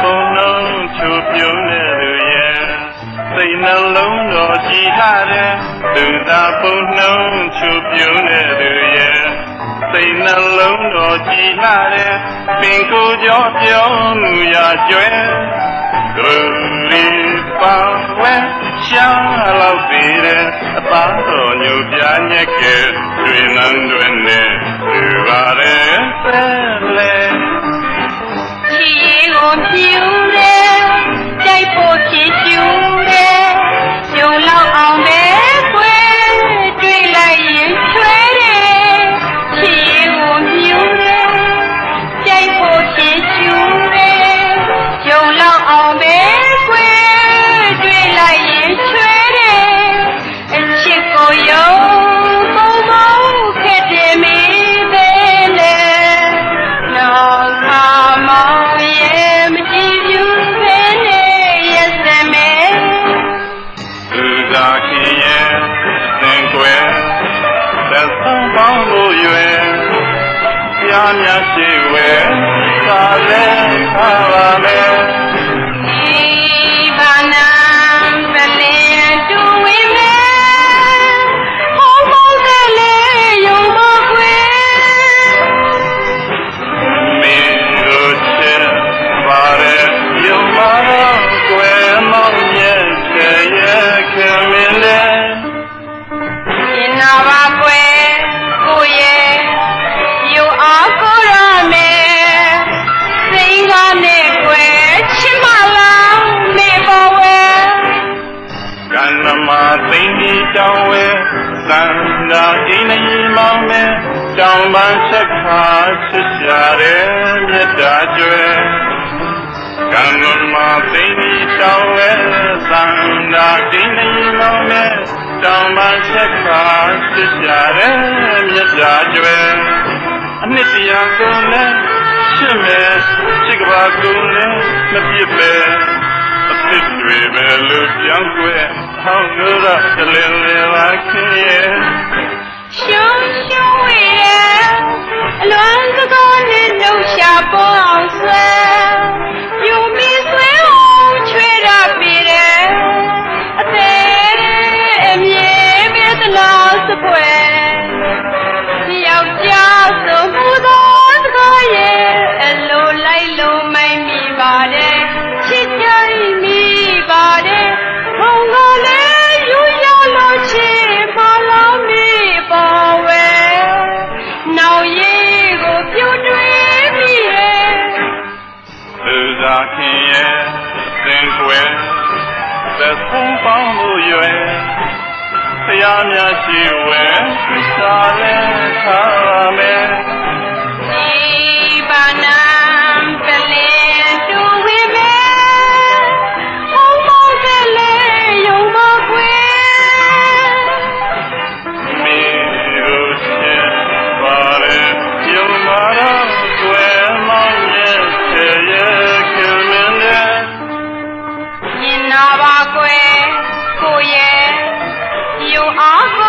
ပုံလုံးချိုပြုံးတဲ့သူရဲ့စိတ်နှလုံးတော်ကြည်ထားတဲ့သူသာပုံလုံးချိုပြုံးတဲ့သူရဲ့စိတ်နှလုံးတော်ကြည်ထားတဲ့ပင်ကိုယ်ကြောပြောမှုရာကျွဲသူရီပါဝဲရှာလောက်ပြီးတဲ့အသားတော်ညူပြညက်ကဲတွင်နန်းတွင်နဲ့သူပါရဲ့ ပြားများရှိဝဲသာလဲသာ သန္တာအိနေမောင်မဲတောင်းပန်ချက်ခါချစ်ရှာတဲ့မြတ်တာကျွဲကန္နမသိမ့်ဒီတောင်းဝဲသန္တာအိနေမောင်မဲတောင်းပန်ချက်ခါချစ်ရှာတဲ့မြတ်တာကျွဲအနှစ်တရာကုန်နဲ့ရှစ်မဲ့ချစ်ကဘာကုန်နဲ့မပြစ်ပဲ အဖြစ်တွေပဲလို့ပြောင်းွယ်ဟောင်းလို့တော့တလင်းလေးပါခင်ရဲ့ရှုံး လူစားခင်ရဲ့သင်ကွယ်သက်ဆုံးပေါင်းလို့ရွယ်ဖျားများရှိဝဲသာလဲသာမယ် 娃娃哥姑爷有阿哥